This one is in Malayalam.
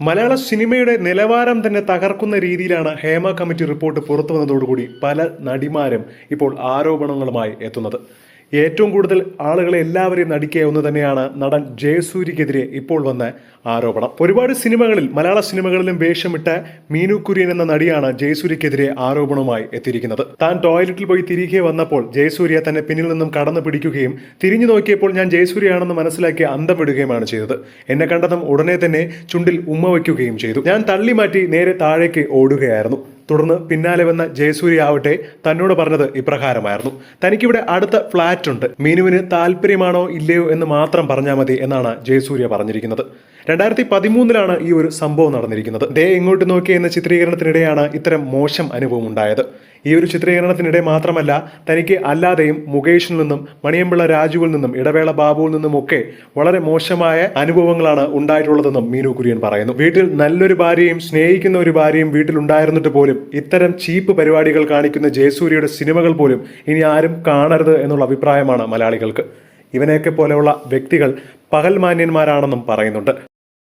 മലയാള സിനിമയുടെ നിലവാരം തന്നെ തകർക്കുന്ന രീതിയിലാണ് ഹേമ കമ്മിറ്റി റിപ്പോർട്ട് പുറത്തു വന്നതോടുകൂടി പല നടിമാരും ഇപ്പോൾ ആരോപണങ്ങളുമായി എത്തുന്നത്. ഏറ്റവും കൂടുതൽ ആളുകളെ എല്ലാവരെയും നടിക്കുക ഒന്ന് തന്നെയാണ് നടൻ ജയസൂര്യക്കെതിരെ ഇപ്പോൾ വന്ന ആരോപണം. ഒരുപാട് സിനിമകളിൽ മലയാള സിനിമകളിലും വേഷമിട്ട മീനു കുര്യൻ എന്ന നടിയാണ് ജയസൂര്യക്കെതിരെ ആരോപണവുമായി എത്തിയിരിക്കുന്നത്. താൻ ടോയ്ലറ്റിൽ പോയി തിരികെ വന്നപ്പോൾ ജയസൂര്യ തന്നെ പിന്നിൽ നിന്നും കടന്നു പിടിക്കുകയും തിരിഞ്ഞു നോക്കിയപ്പോൾ ഞാൻ ജയസൂര്യയാണെന്ന് മനസ്സിലാക്കി അന്തം വിടുകയുമാണ് ചെയ്തത്. എന്നെ കണ്ടതും ഉടനെ തന്നെ ചുണ്ടിൽ ഉമ്മ വയ്ക്കുകയും ചെയ്തു. ഞാൻ തള്ളി മാറ്റി നേരെ താഴേക്ക് ഓടുകയായിരുന്നു. തുടർന്ന് പിന്നാലെ വന്ന ജയസൂര്യ ആവട്ടെ തന്നോട് പറഞ്ഞത് ഇപ്രകാരമായിരുന്നു. തനിക്കിവിടെ അടുത്ത ഫ്ലാറ്റ് ഉണ്ട്. മീനുവിന് താല്പര്യമാണോ ഇല്ലയോ എന്ന് മാത്രം പറഞ്ഞാൽ മതി എന്നാണ് ജയസൂര്യ പറഞ്ഞിരിക്കുന്നത്. രണ്ടായിരത്തി പതിമൂന്നിലാണ് ഈ ഒരു സംഭവം നടന്നിരിക്കുന്നത്. ദേ എങ്ങോട്ട് നോക്കിയെന്ന ചിത്രീകരണത്തിനിടെയാണ് ഇത്തരം മോശം അനുഭവം ഉണ്ടായത്. ഈ ഒരു ചിത്രീകരണത്തിനിടെ മാത്രമല്ല തനിക്ക് അല്ലാതെയും മുകേഷിൽ നിന്നും മണിയമ്പിള്ള രാജുവിൽ നിന്നും ഇടവേള ബാബുവിൽ നിന്നും ഒക്കെ വളരെ മോശമായ അനുഭവങ്ങളാണ് ഉണ്ടായിട്ടുള്ളതെന്നും മീനു കുര്യൻ പറയുന്നു. വീട്ടിൽ നല്ലൊരു ഭാര്യയും സ്നേഹിക്കുന്ന ഒരു ഭാര്യയും വീട്ടിലുണ്ടായിരുന്നിട്ട് പോലും ഇത്തരം ചീപ്പ് പരിപാടികൾ കാണിക്കുന്ന ജയസൂര്യയുടെ സിനിമകൾ പോലും ഇനി ആരും കാണരുത് എന്നുള്ള അഭിപ്രായമാണ് മലയാളികൾക്ക്. ഇവനെയൊക്കെ പോലെയുള്ള വ്യക്തികൾ പകൽമാന്യന്മാരാണെന്നും പറയുന്നുണ്ട്.